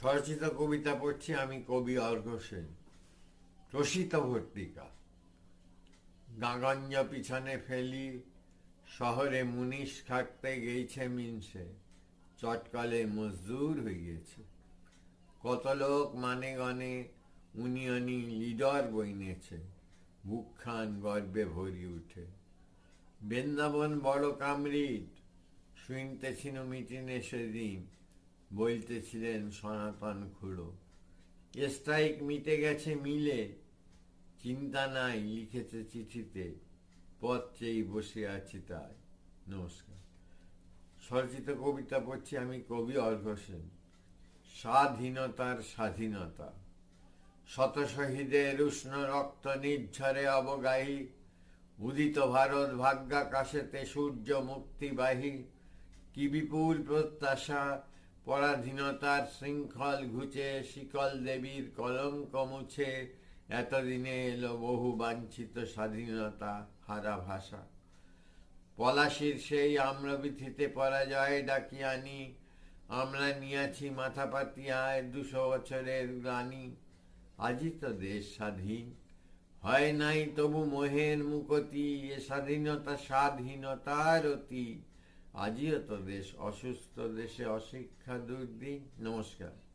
স্বরচিত কবিতা পড়ছি আমি কবি অর্ঘ সেন। প্রসিত ভর্তিকা গাগঞ্জ পিছনে ফেলি, শহরে মুনিশ খাটতে গেইছে মিনসে চটকালে মজদুর হয়ে গেছে। কত লোক মানে গনে উনিয়নি লিডার বইনেছে, বুকখান গর্বে ভরি উঠে। বৃন্দাবন বড় কামরিট শুনতেছিল মিটিনে সেদিন। বলতেছিলেন সনাতন খুড়ো। স্ট্রাইক মিটে গেছে মিলে, চিন্তা নাই লিখেছে চিঠিতে, পথ চেয়ে বসে আছি তাই। নমস্কার। সরচিত কবিতা পড়ছি আমি কবি অর্ঘ সেন। স্বাধীনতার স্বাধীনতা। শত শহীদের উষ্ণ রক্ত নির্ঝরে অবগাহী, উদিত ভারত ভাগ্যাকাশেতে সূর্য মুক্তিবাহী কি বিপুল প্রত্যাশা পরাধীনতার শৃঙ্খল ঘুচে, শিকল দেবীর কলঙ্ক মুছে এতদিনে এলো বহু বাঞ্ছিত স্বাধীনতা হারা ভাষা। পলাশির সেই আম্রবিথিতে পরাজয় ডাকিয়ানি আমরা নিয়াছি মাথা পাতিয়ায় দুশো বছরের গ্লানি আজই তো দেশ স্বাধীন, হয় নাই তবু মোহের মুকতি, এ স্বাধীনতা স্বাধীনতার অতি আজিও তো দেশ অসুস্থ দেশে অশিক্ষা দুর্দিন। নমস্কার।